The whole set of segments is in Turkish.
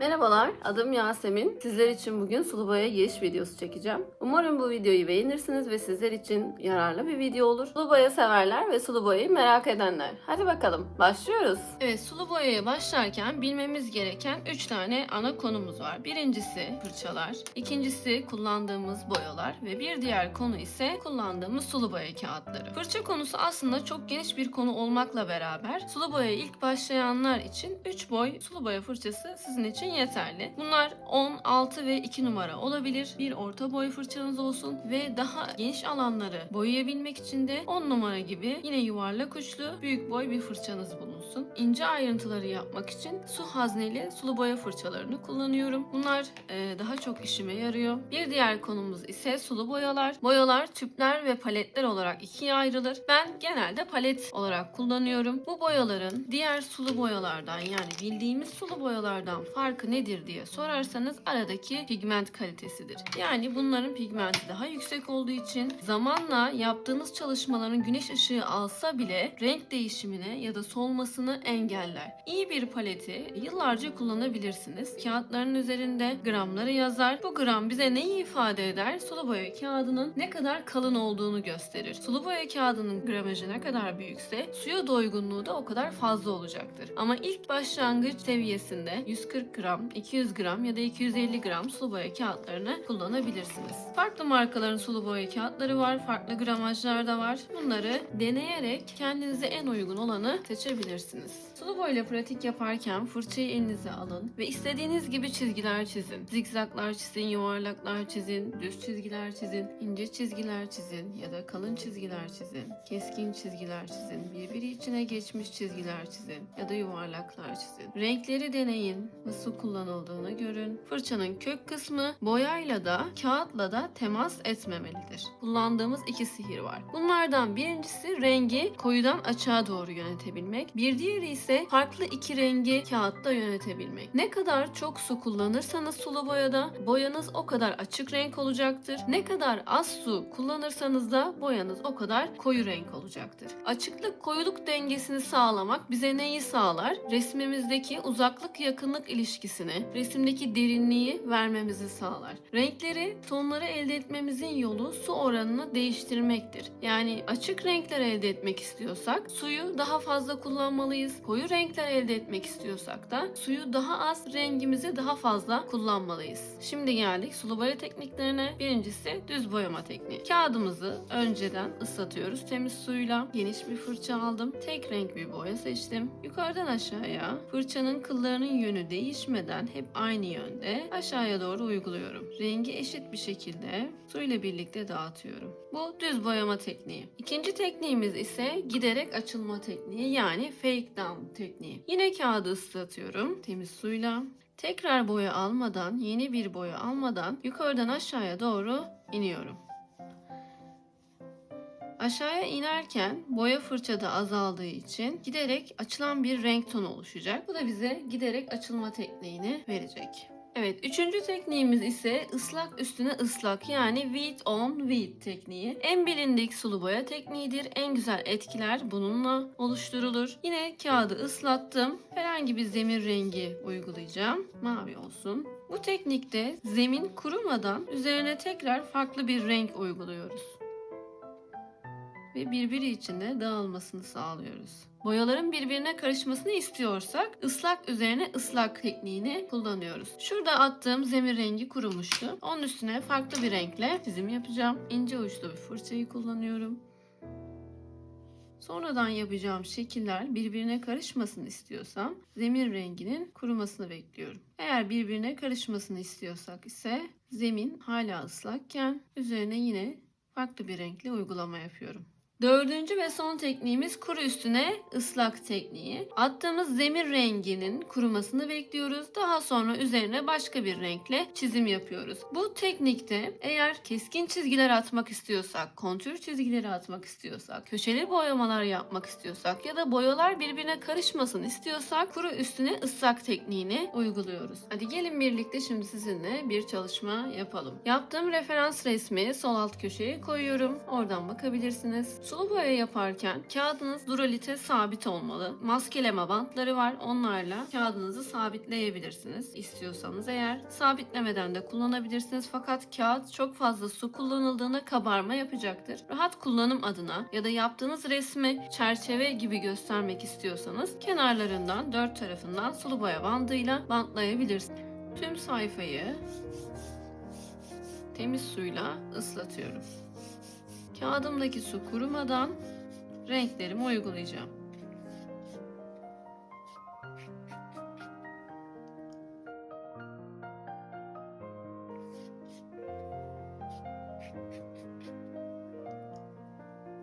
Merhabalar, adım Yasemin. Sizler için bugün sulu boya giriş videosu çekeceğim. Umarım bu videoyu beğenirsiniz ve sizler için yararlı bir video olur. Sulu boya severler ve sulu boyayı merak edenler. Hadi bakalım, başlıyoruz. Evet, sulu boyaya başlarken bilmemiz gereken 3 tane ana konumuz var. Birincisi fırçalar, ikincisi kullandığımız boyalar ve bir diğer konu ise kullandığımız sulu boya kağıtları. Fırça konusu aslında çok geniş bir konu olmakla beraber sulu boyaya ilk başlayanlar için 3 boy sulu boya fırçası sizin için yeterli. Bunlar 10, 6 ve 2 numara olabilir. Bir orta boy fırçanız olsun ve daha geniş alanları boyayabilmek için de 10 numara gibi yine yuvarlak uçlu büyük boy bir fırçanız bulunsun. İnce ayrıntıları yapmak için su hazneli sulu boya fırçalarını kullanıyorum. Bunlar e, daha çok işime yarıyor. Bir diğer konumuz ise sulu boyalar. Boyalar tüpler ve paletler olarak ikiye ayrılır. Ben genelde palet olarak kullanıyorum. Bu boyaların diğer sulu boyalardan yani bildiğimiz sulu boyalardan farkı nedir diye sorarsanız aradaki pigment kalitesidir. Yani bunların pigmenti daha yüksek olduğu için zamanla yaptığınız çalışmaların güneş ışığı alsa bile renk değişimine ya da solmasını engeller. İyi bir paleti yıllarca kullanabilirsiniz. Kağıtların üzerinde gramları yazar. Bu gram bize neyi ifade eder? Sulu boya kağıdının ne kadar kalın olduğunu gösterir. Sulu boya kağıdının gramajı ne kadar büyükse suya doygunluğu da o kadar fazla olacaktır. Ama ilk başlangıç seviyesinde 140 gram, 200 gram ya da 250 gram sulu boya kağıtlarını kullanabilirsiniz. Farklı markaların sulu boya kağıtları var, farklı gramajlar da var. Bunları deneyerek kendinize en uygun olanı seçebilirsiniz. Sulu boyayla pratik yaparken fırçayı elinize alın ve istediğiniz gibi çizgiler çizin. Zikzaklar çizin, yuvarlaklar çizin, düz çizgiler çizin, ince çizgiler çizin ya da kalın çizgiler çizin. Keskin çizgiler çizin, birbiri içine geçmiş çizgiler çizin ya da yuvarlaklar çizin. Renkleri deneyin, nasıl kullanıldığını görün. Fırçanın kök kısmı boyayla da kağıtla da temas etmemelidir. Kullandığımız iki sihir var. Bunlardan birincisi rengi koyudan açığa doğru yönetebilmek. Bir diğeri ise farklı iki rengi kağıtta yönetebilmek. Ne kadar çok su kullanırsanız sulu boyada boyanız o kadar açık renk olacaktır. Ne kadar az su kullanırsanız da boyanız o kadar koyu renk olacaktır. Açıklık koyuluk dengesini sağlamak bize neyi sağlar? Resmimizdeki uzaklık yakınlık ilişkisini, resimdeki derinliği vermemizi sağlar. Renkleri, tonları elde etmemizin yolu su oranını değiştirmektir. Yani açık renkler elde etmek istiyorsak suyu daha fazla kullanmalıyız. Koyu renkler elde etmek istiyorsak da suyu daha az, rengimizi daha fazla kullanmalıyız. Şimdi geldik sulu boya tekniklerine. Birincisi düz boyama tekniği. Kağıdımızı önceden ıslatıyoruz temiz suyla. Geniş bir fırça aldım. Tek renk bir boya seçtim. Yukarıdan aşağıya fırçanın kıllarının yönü değişmeden hep aynı yönde aşağıya doğru uyguluyorum. Rengi eşit bir şekilde suyla birlikte dağıtıyorum. Bu düz boyama tekniği. İkinci tekniğimiz ise giderek açılma tekniği yani fake down tekniği. Yine kağıdı ıslatıyorum temiz suyla. Tekrar boya almadan, yeni bir boya almadan yukarıdan aşağıya doğru iniyorum. Aşağıya inerken boya fırçada azaldığı için giderek açılan bir renk tonu oluşacak. Bu da bize giderek açılma tekniğini verecek. Evet, üçüncü tekniğimiz ise ıslak üstüne ıslak yani wet on wet tekniği. En bilindik sulu boya tekniğidir. En güzel etkiler bununla oluşturulur. Yine kağıdı ıslattım. Herhangi bir zemin rengi uygulayacağım. Mavi olsun. Bu teknikte zemin kurumadan üzerine tekrar farklı bir renk uyguluyoruz ve birbiri içinde dağılmasını sağlıyoruz. Boyaların birbirine karışmasını istiyorsak ıslak üzerine ıslak tekniğini kullanıyoruz. Şurada attığım zemin rengi kurumuştu. Onun üstüne farklı bir renkle çizim yapacağım. İnce uçlu bir fırçayı kullanıyorum. Sonradan yapacağım şekiller birbirine karışmasını istiyorsam zemin renginin kurumasını bekliyorum. Eğer birbirine karışmasını istiyorsak ise zemin hala ıslakken üzerine yine farklı bir renkle uygulama yapıyorum. Dördüncü ve son tekniğimiz kuru üstüne ıslak tekniği. Attığımız zemin renginin kurumasını bekliyoruz. Daha sonra üzerine başka bir renkle çizim yapıyoruz. Bu teknikte eğer keskin çizgiler atmak istiyorsak, kontür çizgileri atmak istiyorsak, köşeli boyamalar yapmak istiyorsak ya da boyalar birbirine karışmasın istiyorsak kuru üstüne ıslak tekniğini uyguluyoruz. Hadi gelin birlikte şimdi sizinle bir çalışma yapalım. Yaptığım referans resmi sol alt köşeye koyuyorum. Oradan bakabilirsiniz. Sulu boya yaparken kağıdınız duralite sabit olmalı. Maskeleme bantları var. Onlarla kağıdınızı sabitleyebilirsiniz. İstiyorsanız eğer sabitlemeden de kullanabilirsiniz. Fakat kağıt çok fazla su kullanıldığında kabarma yapacaktır. Rahat kullanım adına ya da yaptığınız resmi çerçeve gibi göstermek istiyorsanız kenarlarından dört tarafından sulu boya bandıyla bantlayabilirsiniz. Tüm sayfayı temiz suyla ıslatıyorum. Kağıdımdaki su kurumadan renklerimi uygulayacağım.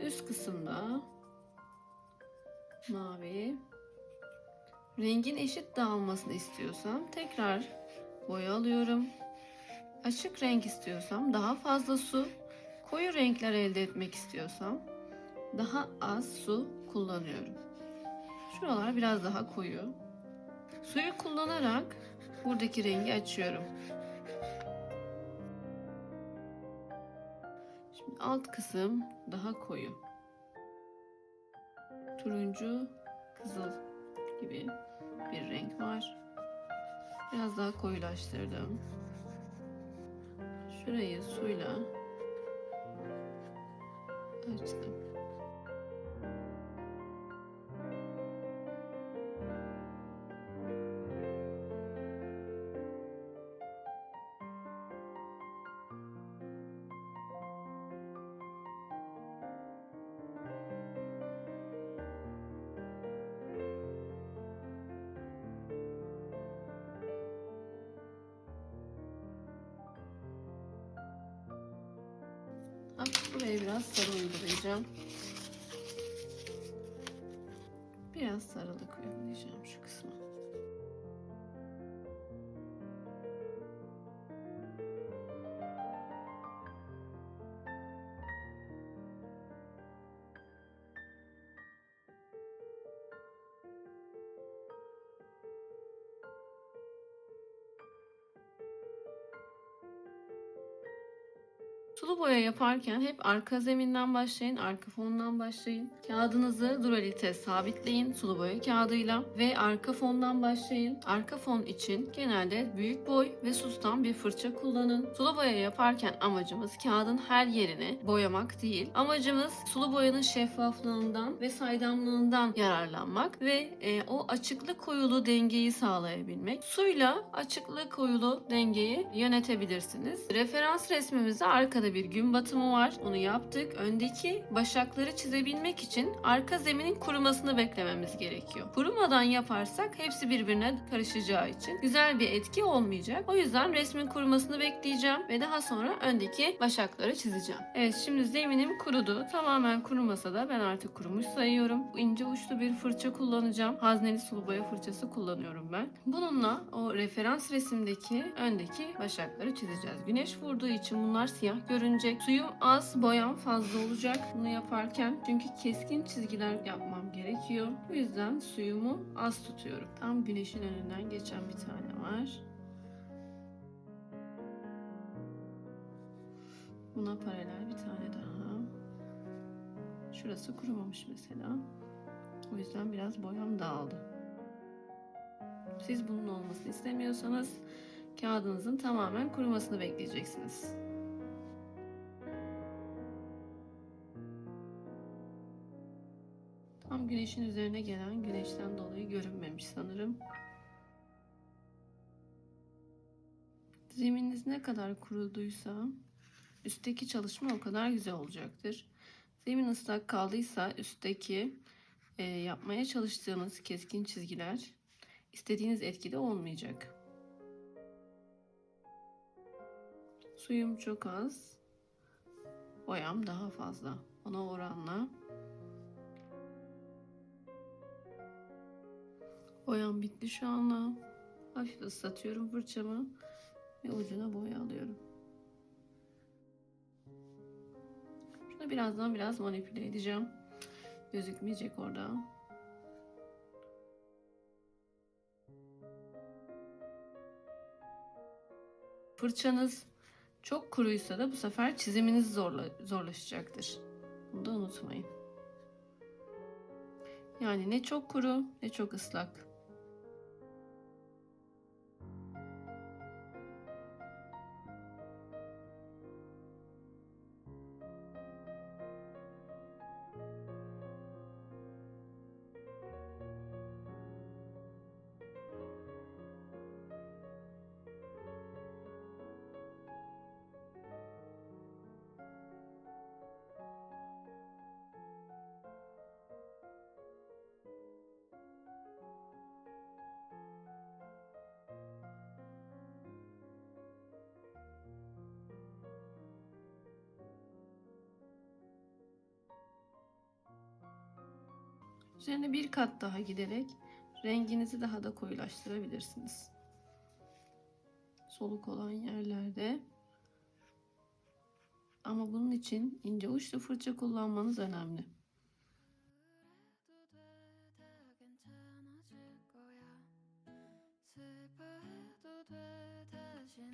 Üst kısımda mavi rengin eşit dağılmasını istiyorsam tekrar boya alıyorum. Açık renk istiyorsam daha fazla su, koyu renkler elde etmek istiyorsam daha az su kullanıyorum. Şuralar biraz daha koyu. Suyu kullanarak buradaki rengi açıyorum. Şimdi alt kısım daha koyu. Turuncu, kızıl gibi bir renk var. Biraz daha koyulaştırdım. Şurayı suyla そうで。Biraz sarı uygulayacağım. Biraz sarılık uygulayacağım şu Sulu boya yaparken hep arka zeminden başlayın, arka fondan başlayın. Kağıdınızı duralite sabitleyin sulu boya kağıdıyla ve arka fondan başlayın. Arka fon için genelde büyük boy ve sustan bir fırça kullanın. Sulu boya yaparken amacımız kağıdın her yerini boyamak değil. Amacımız sulu boyanın şeffaflığından ve saydamlığından yararlanmak ve e, o açıklık koyulu dengeyi sağlayabilmek. Suyla açıklık koyulu dengeyi yönetebilirsiniz. Referans resmimizde arkada bir gün batımı var. Onu yaptık. Öndeki başakları çizebilmek için arka zeminin kurumasını beklememiz gerekiyor. Kurumadan yaparsak hepsi birbirine karışacağı için güzel bir etki olmayacak. O yüzden resmin kurumasını bekleyeceğim ve daha sonra öndeki başakları çizeceğim. Evet şimdi zeminim kurudu. Tamamen kurumasa da ben artık kurumuş sayıyorum. İnce uçlu bir fırça kullanacağım. Hazneli sulu boya fırçası kullanıyorum ben. Bununla o referans resimdeki öndeki başakları çizeceğiz. Güneş vurduğu için bunlar siyah görünecek. Suyum az, boyam fazla olacak bunu yaparken. Çünkü keskin çizgiler yapmam gerekiyor. Bu yüzden suyumu az tutuyorum. Tam güneşin önünden geçen bir tane var. Buna paralel bir tane daha. Şurası kurumamış mesela. O yüzden biraz boyam dağıldı. Siz bunun olmasını istemiyorsanız kağıdınızın tamamen kurumasını bekleyeceksiniz. Güneşin üzerine gelen güneşten dolayı görünmemiş sanırım. Zemininiz ne kadar kuruduysa üstteki çalışma o kadar güzel olacaktır. Zemin ıslak kaldıysa üstteki e, yapmaya çalıştığınız keskin çizgiler istediğiniz etkide olmayacak. Suyum çok az. Boyam daha fazla. Ona oranla Boyam bitti şu anda. Hafif ıslatıyorum fırçamı ve ucuna boya alıyorum. Şunu birazdan biraz manipüle edeceğim. Gözükmeyecek orada. Fırçanız çok kuruysa da bu sefer çiziminiz zorla, zorlaşacaktır. Bunu da unutmayın. Yani ne çok kuru ne çok ıslak. Üzerine bir kat daha giderek renginizi daha da koyulaştırabilirsiniz. Soluk olan yerlerde. Ama bunun için ince uçlu fırça kullanmanız önemli.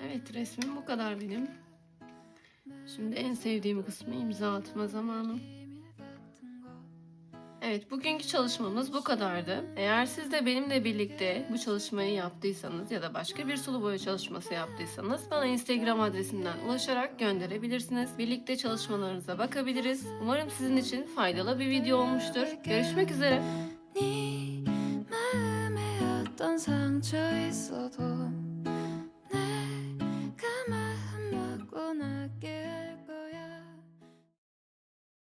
Evet resmim bu kadar benim. Şimdi en sevdiğim kısmı imza atma zamanı. 비밀 같은 거 Evet bugünkü çalışmamız bu kadardı. Eğer siz de benimle birlikte bu çalışmayı yaptıysanız ya da başka bir sulu boya çalışması yaptıysanız bana Instagram adresinden ulaşarak gönderebilirsiniz. Birlikte çalışmalarınıza bakabiliriz. Umarım sizin için faydalı bir video olmuştur. Görüşmek üzere. 네 마음에 어떤 상처 있어도